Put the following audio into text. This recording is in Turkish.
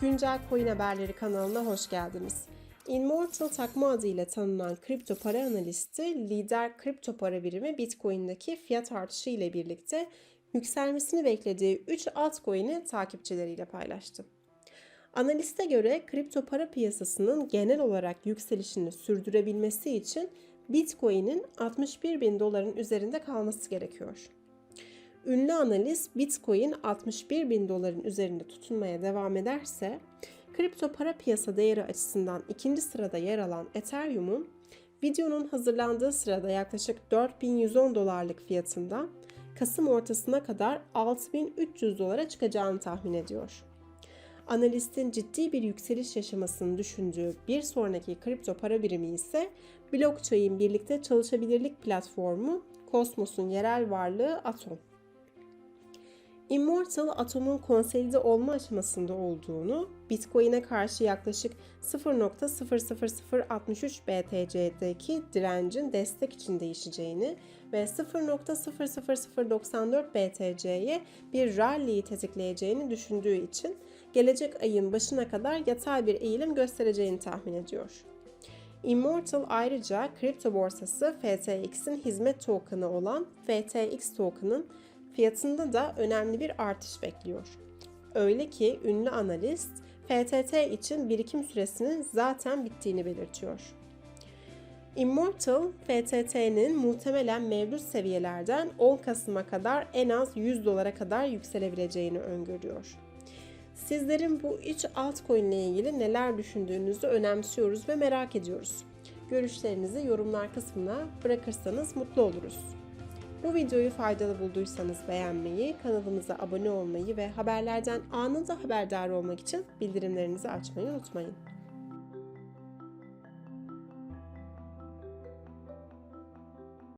Güncel Coin Haberleri kanalına hoş geldiniz. Immortal takma adıyla tanınan kripto para analisti lider kripto para birimi Bitcoin'deki fiyat artışı ile birlikte yükselmesini beklediği 3 altcoin'i takipçileriyle paylaştı. Analiste göre kripto para piyasasının genel olarak yükselişini sürdürebilmesi için Bitcoin'in 61 bin doların üzerinde kalması gerekiyor. Ünlü analiz Bitcoin 61 bin doların üzerinde tutunmaya devam ederse, kripto para piyasa değeri açısından ikinci sırada yer alan Ethereum'un videonun hazırlandığı sırada yaklaşık 4110 dolarlık fiyatında Kasım ortasına kadar 6300 dolara çıkacağını tahmin ediyor. Analistin ciddi bir yükseliş yaşamasını düşündüğü bir sonraki kripto para birimi ise blockchain birlikte çalışabilirlik platformu Cosmos'un yerel varlığı Atom. Immortal atomun konsolide olma aşamasında olduğunu, Bitcoin'e karşı yaklaşık 0.00063 BTC'deki direncin destek için değişeceğini ve 0.00094 BTC'ye bir rally'yi tetikleyeceğini düşündüğü için gelecek ayın başına kadar yatay bir eğilim göstereceğini tahmin ediyor. Immortal ayrıca kripto borsası FTX'in hizmet token'ı olan FTX token'ın fiyatında da önemli bir artış bekliyor. Öyle ki ünlü analist FTT için birikim süresinin zaten bittiğini belirtiyor. Immortal, FTT'nin muhtemelen mevcut seviyelerden 10 Kasım'a kadar en az 100 dolara kadar yükselebileceğini öngörüyor. Sizlerin bu 3 altcoin ile ilgili neler düşündüğünüzü önemsiyoruz ve merak ediyoruz. Görüşlerinizi yorumlar kısmına bırakırsanız mutlu oluruz. Bu videoyu faydalı bulduysanız beğenmeyi, kanalımıza abone olmayı ve haberlerden anında haberdar olmak için bildirimlerinizi açmayı unutmayın.